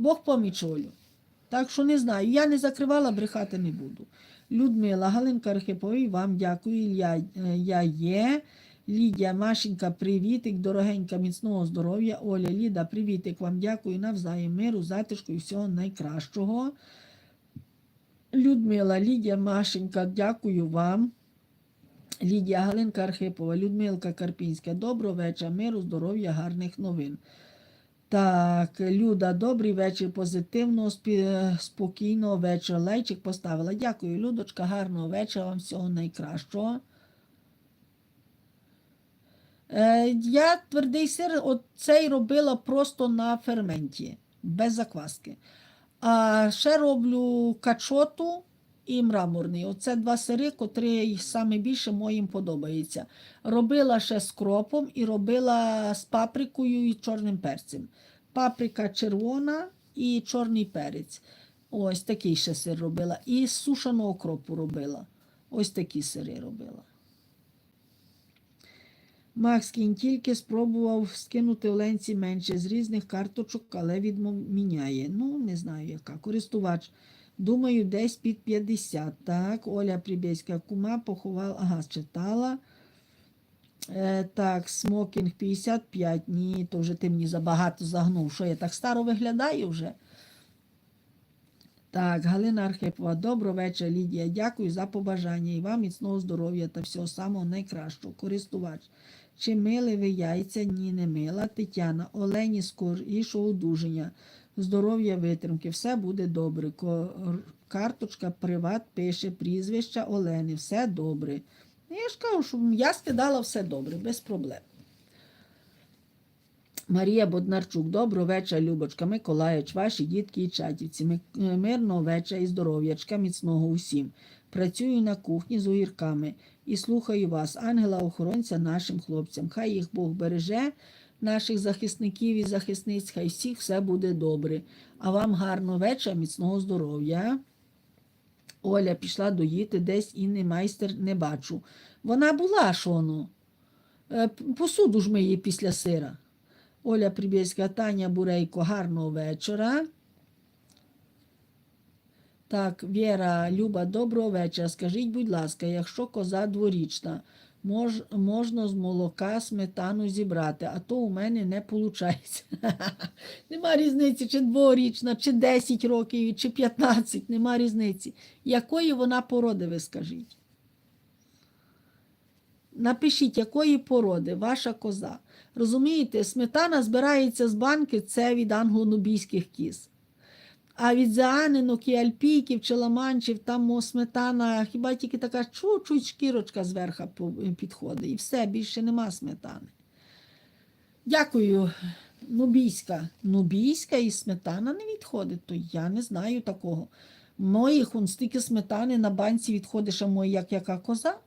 Бог поміч Олю. Так що не знаю. Я не закривала, брехати не буду. Людмила, Галинка Архиповій, вам дякую. Ілля, е, я є. Лідія, Машенька, привітик, дорогенька, міцного здоров'я. Оля, Ліда, привітик, вам дякую навзаєм миру, затишку і всього найкращого. Людмила, Лідія, Машенька, дякую вам. Лідія Галинка Архипова, Людмилка Карпінська, доброго вечора, миру, здоров'я, гарних новин. Так, Люда, добрий вечір, позитивного, спі- спокійного вечора. Лайчик поставила. Дякую, Людочка, гарного вечора, вам всього найкращого. Е, я твердий сир цей робила просто на ферменті, без закваски. А ще роблю качоту і мраморний. Оце два сири, котрі саме більше моїм подобається. Робила ще з кропом і робила з паприкою і чорним перцем. Паприка червона і чорний перець. Ось такий ще сир робила. І з сушеного кропу робила. Ось такі сири робила. Макс тільки спробував скинути Оленці менше з різних карточок, але відміняє. Ну, не знаю яка. Користувач. Думаю, десь під 50. Так, Оля Прибєська кума поховала. Ага, читала. Е, так, смокінг 55. Ні, то вже ти мені забагато загнув. Що я так старо виглядаю вже? Так, Галина Архипова, доброго вечора, Лідія. Дякую за побажання і вам міцного здоров'я та всього самого найкращого. Користувач. Чи мили ви яйця? Ні, не мила. Тетяна, Олені скорішого одужання, здоров'я, витримки. Все буде добре. Карточка приват пише прізвища Олени. Все добре. Я ж кажу, що я скидала все добре, без проблем. Марія Боднарчук, доброго вечора, Любочка, Миколаївич, ваші дітки і чатівці. Мирного вечора і здоров'ячка, міцного усім. Працюю на кухні з огірками і слухаю вас, ангела-охоронця нашим хлопцям. Хай їх Бог береже, наших захисників і захисниць, хай всіх все буде добре. А вам гарного вечора, міцного здоров'я. Оля пішла доїти, десь інний майстер не бачу. Вона була шону. Е, Посуду ж ми її після сира. Оля Прибєська, Таня Бурейко, гарного вечора. Так, Віра, Люба, доброго вечора. Скажіть, будь ласка, якщо коза дворічна, мож, можна з молока сметану зібрати, а то у мене не виходить. Нема різниці, чи дворічна, чи 10 років, чи 15, нема різниці. Якої вона породи, ви скажіть? Напишіть, якої породи ваша коза. Розумієте, сметана збирається з банки, це від англонубійських кіз. А від заанинок і альпійків чи ламанчів там о, сметана, хіба тільки така чуть-чуть шкірочка зверху підходить. І все, більше нема сметани. Дякую. Нубійська. Нубійська і сметана не відходить, то я не знаю такого. Моїх он стільки сметани на банці відходить, що моя як яка коза.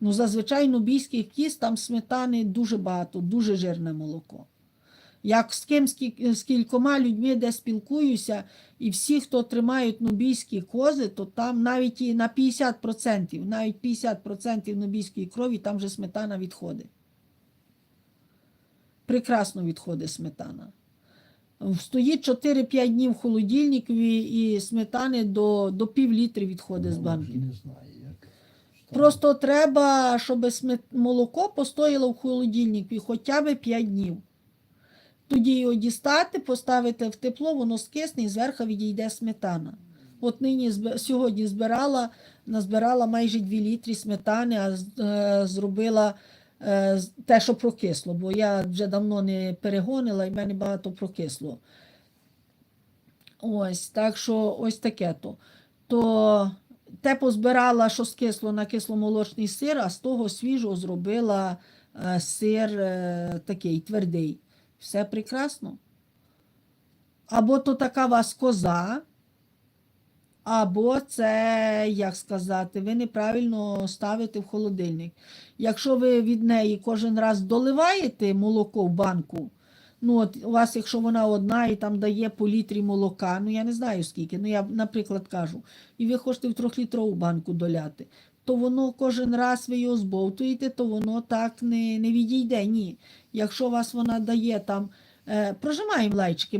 Ну, зазвичай нубійських кіз там сметани дуже багато, дуже жирне молоко. Як з ким з кількома людьми де спілкуюся, і всі, хто тримають нубійські кози, то там навіть і на 50%, навіть 50% нубійської крові, там вже сметана відходить. Прекрасно відходить сметана. Стоїть 4-5 днів в холодильнику і сметани до, до пів літри відходить з банки. Не знаю, як. Просто треба, щоб смет- молоко постояло в холодильнику хоча б 5 днів. Тоді його дістати, поставити в тепло, воно скисне і зверху відійде сметана. От нині сьогодні збирала, назбирала майже 2 літри сметани, а е, зробила е, те, що прокисло, бо я вже давно не перегонила і в мене багато прокисло. Ось, так що ось таке то. То те позбирала, що скисло на кисломолочний сир, а з того свіжого зробила е, сир такий твердий. Все прекрасно. Або то така вас коза, або це, як сказати, ви неправильно ставите в холодильник. Якщо ви від неї кожен раз доливаєте молоко в банку, ну от у вас, якщо вона одна і там дає по літрі молока, ну я не знаю скільки, ну я, наприклад, кажу, і ви хочете в трьохлітрову банку доляти, то воно кожен раз ви його збовтуєте, то воно так не, не відійде. Ні. Якщо вас вона дає там, е, прожимаємо лайчики.